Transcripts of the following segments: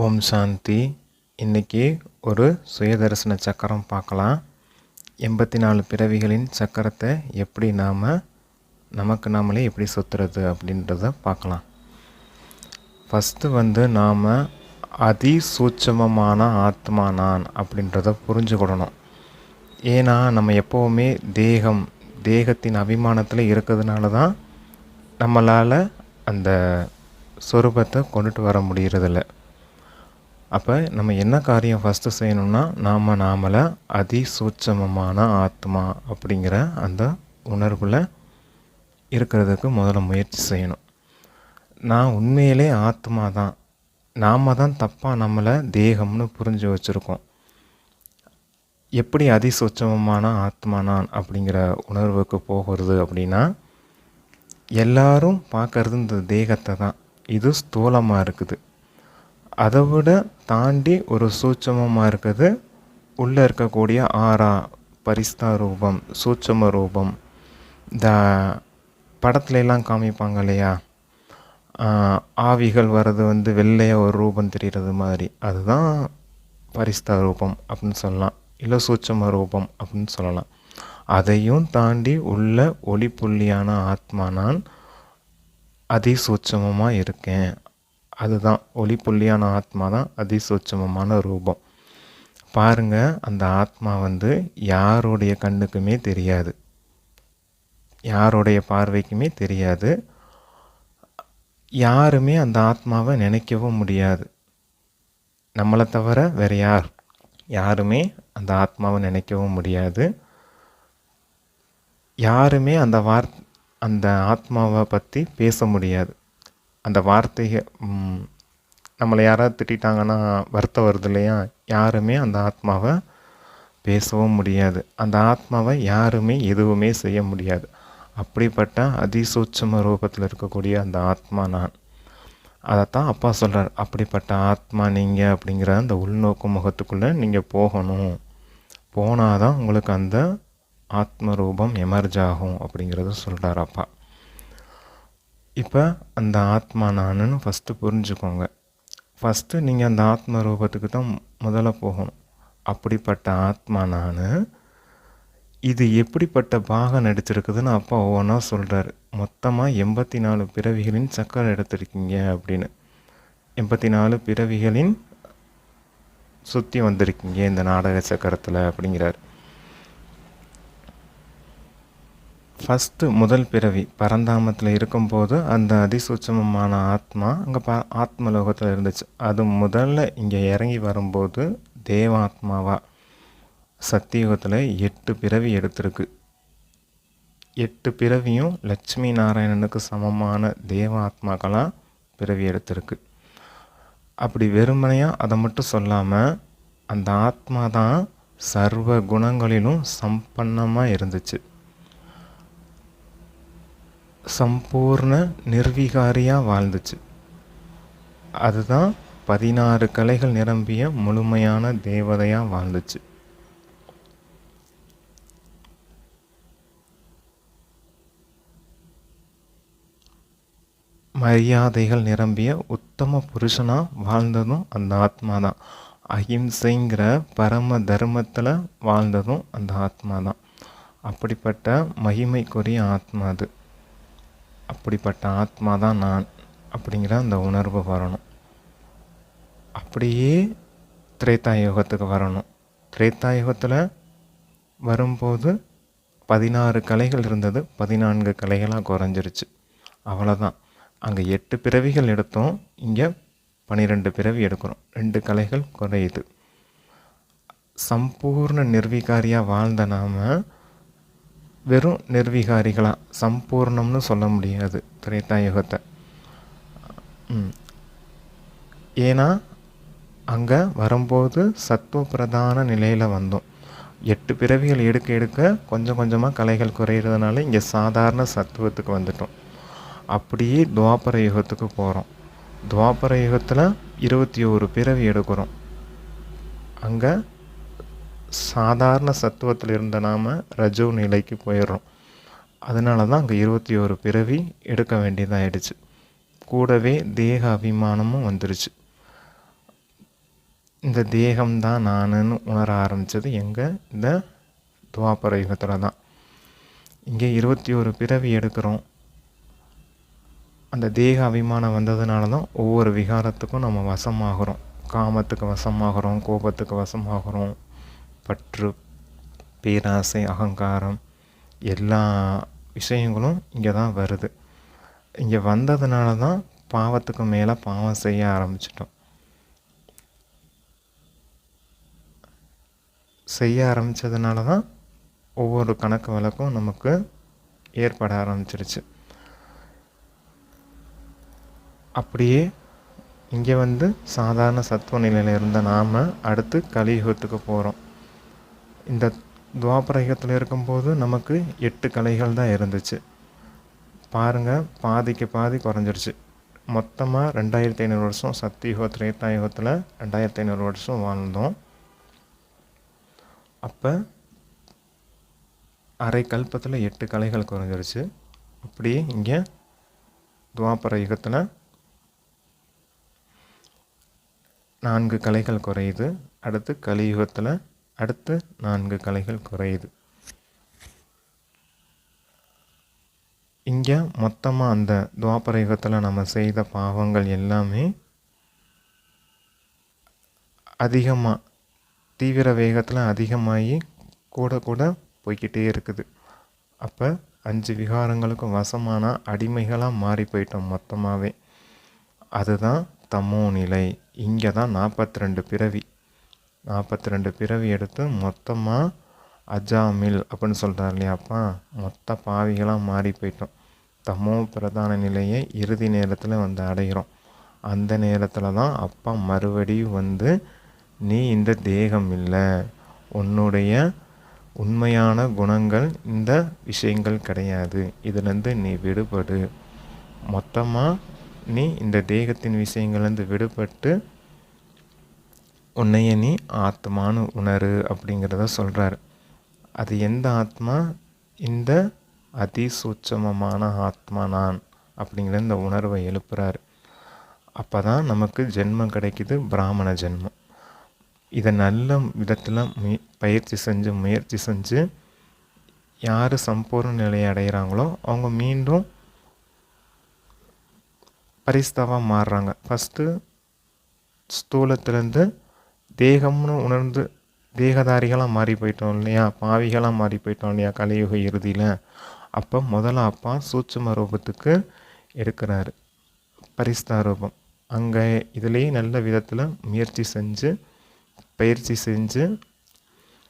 ஓம் சாந்தி. இன்றைக்கி ஒரு சுயதரிசன சக்கரம் பார்க்கலாம். எண்பத்தி நாலு பிறவிகளின் சக்கரத்தை எப்படி நாம் நமக்கு நாமளே எப்படி சுற்றுறது அப்படின்றத பார்க்கலாம். ஃபஸ்ட்டு வந்து நாம் அதி சூட்சமமான ஆத்மா நான் அப்படின்றத புரிஞ்சுக்கிடணும் ஏன்னா நம்ம எப்போவுமே தேகம் தேகத்தின் அபிமானத்தில் இருக்கிறதுனால தான் நம்மளால் அந்த சொரூபத்தை கொண்டுட்டு வர முடியறதில்ல. அப்போ நம்ம என்ன காரியம் ஃபஸ்ட்டு செய்யணும்னா நாம் நாமளை அதி சூட்சமமான ஆத்மா அப்படிங்கிற அந்த உணர்வில் இருக்கிறதுக்கு முதல்ல முயற்சி செய்யணும். நான் உண்மையிலே ஆத்மா தான். நாம் தான் தப்பாக நம்மளை தேகம்னு புரிஞ்சு வச்சுருக்கோம். எப்படி அதிசூட்சமமான ஆத்மா நான் அப்படிங்கிற உணர்வுக்கு போகிறது அப்படின்னா எல்லாரும் பார்க்கறது இந்த தேகத்தை தான். இது ஸ்தூலமாக இருக்குது. அதை விட தாண்டி ஒரு சூட்சமமாக இருக்குது. உள்ளே இருக்கக்கூடிய ஆறா பரிஸ்தா ரூபம் சூட்சம ரூபம் இந்த படத்துலலாம் காமிப்பாங்க இல்லையா? ஆவிகள் வர்றது வந்து வெள்ளையாக ஒரு ரூபம் தெரிகிறது மாதிரி. அதுதான் பரிஸ்தா ரூபம் அப்படின்னு சொல்லலாம். இல்லை சூட்சம ரூபம் அப்படின்னு சொல்லலாம். அதையும் தாண்டி உள்ள ஒளி புள்ளியான ஆத்மா நான் அதிசூட்சமமாக இருக்கேன். அதுதான் ஒளி புள்ளியான ஆத்மா தான் அதிசூட்சமமான ரூபம். பாருங்க அந்த ஆத்மா வந்து யாருடைய கண்ணுக்குமே தெரியாது. யாருடைய பார்வைக்குமே தெரியாது. யாருமே அந்த ஆத்மாவை நினைக்கவும் முடியாது. நம்மளை தவிர வேறு யார்? யாருமே அந்த ஆத்மாவை நினைக்கவும் முடியாது. யாருமே அந்த வார் அந்த ஆத்மாவை பற்றி பேச முடியாது. அந்த வார்த்தையை நம்மளை யாராவது திட்டாங்கன்னா வருத்தம் வருது இல்லையா? யாருமே அந்த ஆத்மாவை பேசவும் முடியாது. அந்த ஆத்மாவை யாருமே எதுவுமே செய்ய முடியாது. அப்படிப்பட்ட அதிசூட்சம ரூபத்தில் இருக்கக்கூடிய அந்த ஆத்மா நான். அதைத்தான் அப்பா சொல்கிறார் அப்படிப்பட்ட ஆத்மா நீங்கள் அப்படிங்கிற அந்த உள்நோக்கு முகத்துக்குள்ளே நீங்கள் போகணும். போனால் தான் உங்களுக்கு அந்த ஆத்மரூபம் எமர்ஜ் ஆகும் அப்படிங்கிறத சொல்கிறார் அப்பா. இப்போ அந்த ஆத்மா நானுன்னு ஃபஸ்ட்டு புரிஞ்சுக்கோங்க. ஃபஸ்ட்டு நீங்கள் அந்த ஆத்ம ரூபத்துக்கு தான் முதல்ல போகணும். அப்படிப்பட்ட ஆத்மா நான் இது எப்படிப்பட்ட பாகம் நடிச்சிருக்குதுன்னு அப்பா ஒவ்வொன்றா சொல்கிறாரு மொத்தமாக எண்பத்தி நாலு பிறவிகளின் சக்கரம் எடுத்திருக்கீங்க அப்படின்னு. எண்பத்தி நாலு பிறவிகளின் சுற்றி வந்திருக்கீங்க இந்த நாடக சக்கரத்தில் அப்படிங்கிறார். ஃபஸ்ட்டு முதல் பிறவி பரந்தாமத்தில் இருக்கும்போது அந்த அதிசூட்சமமான ஆத்மா அங்கே ப ஆத்மலோகத்தில் இருந்துச்சு. அது முதல்ல இங்கே இறங்கி வரும்போது தேவாத்மாவா? சத்தியுகத்தில் எட்டு பிறவி எடுத்திருக்கு. எட்டு பிறவியும் லட்சுமி நாராயணனுக்கு சமமான தேவாத்மாக்களாக பிறவி எடுத்திருக்கு. அப்படி வெறுமனையாக அதை மட்டும் சொல்லாமல் அந்த ஆத்மா தான் சர்வ குணங்களிலும் சம்பன்னமாக இருந்துச்சு. சம்பூர்ண நிர்விகாரியாக வாழ்ந்துச்சு. அதுதான் பதினாறு கலைகள் நிரம்பிய முழுமையான தேவதையாக வாழ்ந்துச்சு. மரியாதைகள் நிரம்பிய உத்தம புருஷனாக வாழ்ந்ததும் அந்த ஆத்மா தான் அஹிம்சைங்கிற பரம தர்மத்தில் வாழ்ந்ததும் அந்த ஆத்மா தான் அப்படிப்பட்ட மகிமைக்குரிய ஆத்மா அது. அப்படிப்பட்ட ஆத்மா தான் நான் அப்படிங்கிற அந்த உணர்வு வரணும். அப்படியே திரேதா யுகத்துக்கு வரணும். திரேதா யுகத்தில் வரும்போது பதினாறு கலைகள் இருந்தது. பதினான்கு கலைகளாக குறைஞ்சிருச்சு. அவ்வளோதான் அங்கே எட்டு பிறவிகள் எடுத்தோம். இங்கே பன்னிரெண்டு பிறவி எடுக்கிறோம். ரெண்டு கலைகள் குறையுது. சம்பூர்ண நிர்வீகாரியாக வாழ்ந்த நாம வெறும் நிர்வீகாரிகளாக சம்பூர்ணம்னு சொல்ல முடியாது திரேதா யுகத்தை ஏன்னா அங்கே வரும்போது சத்துவ பிரதான நிலையில் வந்தோம். எட்டு பிறவிகள் எடுக்க எடுக்க கொஞ்சம் கொஞ்சமாக கலைகள் குறையிறதுனால இங்கே சாதாரண சத்துவத்துக்கு வந்துட்டோம். அப்படியே துவாபர யுகத்துக்கு போகிறோம் துவாபர யுகத்தில் இருபத்தி ஒரு பிறவி எடுக்கிறோம். அங்கே சாதாரண சத்துவத்தில் இருந்த நாம் ரஜோ நிலைக்கு போயிடுறோம். அதனால தான் அங்கே இருபத்தி ஒரு பிறவி எடுக்க வேண்டியதாகிடுச்சு கூடவே தேக அபிமானமும் வந்துருச்சு. இந்த தேகம்தான் நானுன்னு உணர ஆரம்பித்தது எங்கே? இந்த துவாபர யுகத்தில் தான். இங்கே இருபத்தி ஒரு பிறவி எடுக்கிறோம். அந்த தேக அபிமானம் வந்ததுனால தான் ஒவ்வொரு விகாரத்துக்கும் நம்ம வசமாகிறோம். காமத்துக்கு வசமாகிறோம் கோபத்துக்கு வசமாகிறோம். பற்று பேராசை அகங்காரம் எல்லா விஷயங்களும் இங்கே தான் வருது. இங்கே வந்ததுனால தான் பாவத்துக்கு மேலே பாவம் செய்ய ஆரம்பிச்சிட்டோம். செய்ய ஆரம்பித்ததுனால தான் ஒவ்வொரு கணக்கு வழக்கும் நமக்கு ஏற்பட ஆரம்பிச்சிருச்சு. அப்படியே இங்கே வந்து சாதாரண சத்துவ நிலையில் இருந்த நாம் அடுத்து கலியுகத்துக்கு போகிறோம் இந்த துவாபர யுகத்தில் இருக்கும்போது நமக்கு எட்டு கலைகள் தான் இருந்துச்சு. பாருங்கள் பாதிக்கு பாதி குறைஞ்சிருச்சு. மொத்தமாக ரெண்டாயிரத்தி ஐநூறு வருஷம் சத்தியுகம் திரேத்தாயுகத்தில் ரெண்டாயிரத்தி ஐநூறு வருஷம் வாழ்ந்தோம். அப்போ அரை கல்பத்தில் எட்டு கலைகள் குறைஞ்சிருச்சு. அப்படியே இங்கே துவாபர யுகத்தில் நான்கு கலைகள் குறையுது. அடுத்து கலியுகத்தில் அடுத்து நான்கு கலைகள் குறையுது. இங்கே மொத்தமாக அந்த துவாபர யுகத்தில் நம்ம செய்த பாவங்கள் எல்லாமே அதிகமாக தீவிர வேகத்தில் அதிகமாகி கூட கூட போய்கிட்டே இருக்குது. அப்போ அஞ்சு விகாரங்களுக்கும் வசமான அடிமைகளாக மாறி போயிட்டோம் மொத்தமாகவே அதுதான் தமோ நிலை இங்கே தான் நாற்பத்தி ரெண்டு பிறவி. நாற்பத்தி ரெண்டு பிறவி எடுத்து மொத்தமாக அஜாமில் அப்படின்னு சொல்கிறார் இல்லையாப்பா மொத்த பாவிகளாக மாறி போயிட்டோம். தமோ பிரதான நிலையை இறுதி நேரத்தில் வந்து அடைகிறோம். அந்த நேரத்தில் தான் அப்பா மறுபடியும் வந்து நீ இந்த தேகம் இல்லை. உன்னுடைய உண்மையான குணங்கள் இந்த விஷயங்கள் கிடையாது. இதுலேருந்து நீ விடுபடு. மொத்தமாக நீ இந்த தேகத்தின் விஷயங்கள்லேருந்து விடுபட்டு உன்னைய நீ ஆத்மான்னு உணரு அப்படிங்கிறத சொல்கிறார் அது எந்த ஆத்மா? இந்த அதிசூட்சமமான ஆத்மா நான் அப்படிங்கிற இந்த உணர்வை எழுப்புறார். அப்போ தான் நமக்கு ஜென்மம் கிடைக்குது பிராமண ஜென்மம். இதை நல்ல விதத்தில் முய பயிற்சி செஞ்சு முயற்சி செஞ்சு யார் சம்பூர்ண நிலையை அடைகிறாங்களோ அவங்க மீண்டும் பரிஸ்தாவாக மாறுறாங்க. ஃபஸ்ட்டு ஸ்தூலத்துலேருந்து தேகம்னு உணர்ந்து தேகதாரிகளாக மாறி போயிட்டோம் இல்லையா? பாவிகளாக மாறி போயிட்டோம் இல்லையா கலியுக இறுதியில்? அப்போ முதல்ல அப்பா சூட்சும ரூபத்துக்கு எடுக்கிறாரு. பரிஸ்தா ரூபம் அங்கே இதுலேயே நல்ல விதத்தில் முயற்சி செஞ்சு பயிற்சி செஞ்சு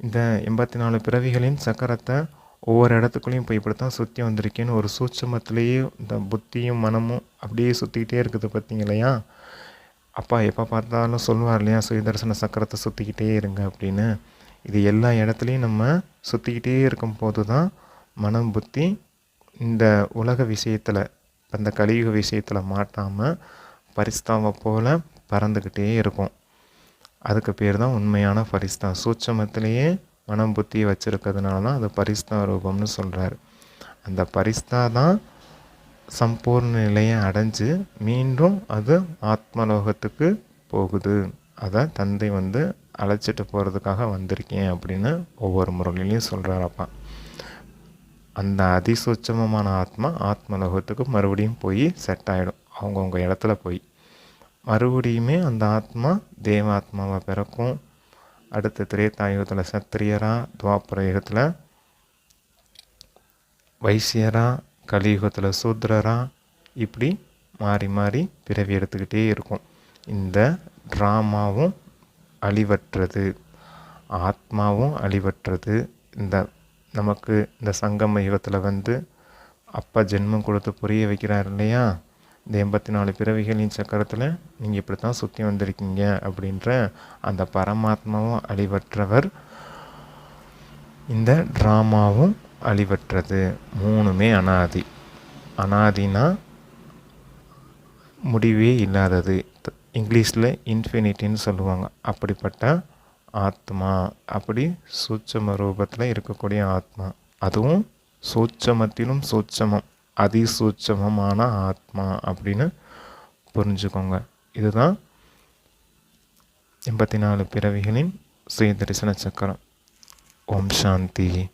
இந்த எண்பத்தி நாலு பிறவிகளின் சக்கரத்தை ஒவ்வொரு இடத்துக்குள்ளேயும் போய் இப்படி தான் சுற்றி வந்திருக்கேன்னு ஒரு சூட்சமத்திலேயே இந்த புத்தியும் மனமும் அப்படியே சுற்றிக்கிட்டே இருக்குது பார்த்தீங்க இல்லையா? அப்பா எப்போ பார்த்தாலும் சொல்லுவார் இல்லையா சுயதர்சன சக்கரத்தை சுற்றிக்கிட்டே இருங்க அப்படின்னு. இது எல்லா இடத்துலையும் நம்ம சுற்றிக்கிட்டே இருக்கும் போது தான் மனம் புத்தி இந்த உலக விஷயத்தில் அந்த கலியுக விஷயத்தில் மாட்டாமல் பரிஸ்தாவை போல் பறந்துக்கிட்டே இருக்கும். அதுக்கு பேர் தான் உண்மையான பரிஸ்தா. சூட்சமத்திலேயே மனம் புத்தியை வச்சுருக்கிறதுனால தான் அது பரிஸ்தா ரூபம்னு சொல்கிறார் அந்த பரிஸ்தா தான் சம்பூர்ண நிலையை அடைஞ்சு மீண்டும் அது ஆத்மலோகத்துக்கு போகுது. அதை தந்தை வந்து அழைச்சிட்டு போகிறதுக்காக வந்திருக்கேன் அப்படின்னு ஒவ்வொரு முறையிலையும் சொல்கிறாரப்பா அந்த அதிசூட்சமமான ஆத்மா ஆத்மலோகத்துக்கு மறுபடியும் போய் செட் ஆகிடும் அவங்கவுங்க இடத்துல போய். மறுபடியுமே அந்த ஆத்மா தேவாத்மாவை பிறக்கும். அடுத்த திரேதாயுகத்தில் சத்திரியராக துவாபர யுகத்தில் வைசியராக கலியுகத்தில் சூத்ரராக இப்படி மாறி மாறி பிறவி எடுத்துக்கிட்டே இருக்கும். இந்த ட்ராமாவும் அழிவற்றது. ஆத்மாவும் அழிவற்றது. இந்த நமக்கு இந்த சங்கம யுகத்தில் வந்து அப்பா ஜென்மம் கொடுத்து புரிய வைக்கிறார் இல்லையா? இந்த எண்பத்தி நாலு பிறவிகளின் சக்கரத்தில் நீங்கள் இப்படி தான் சுற்றி வந்திருக்கீங்க அப்படின்ற அந்த பரமாத்மாவும் அழிவற்றவர். இந்த ட்ராமாவும் அழிவற்றது. மூணுமே அனாதி. அனாதினா முடிவே இல்லாதது. இங்கிலீஷில் இன்ஃபினிட்டின்னு சொல்லுவாங்க. அப்படிப்பட்ட ஆத்மா. அப்படி சூட்சம ரூபத்தில் இருக்கக்கூடிய ஆத்மா. அதுவும் சூட்சமத்திலும் சூட்சமம். அதிசூட்சமமான ஆத்மா அப்படின்னு புரிஞ்சுக்கோங்க. இதுதான் எண்பத்தி நாலு பிறவிகளின் சுய தரிசன சக்கரம். ஓம் சாந்தி.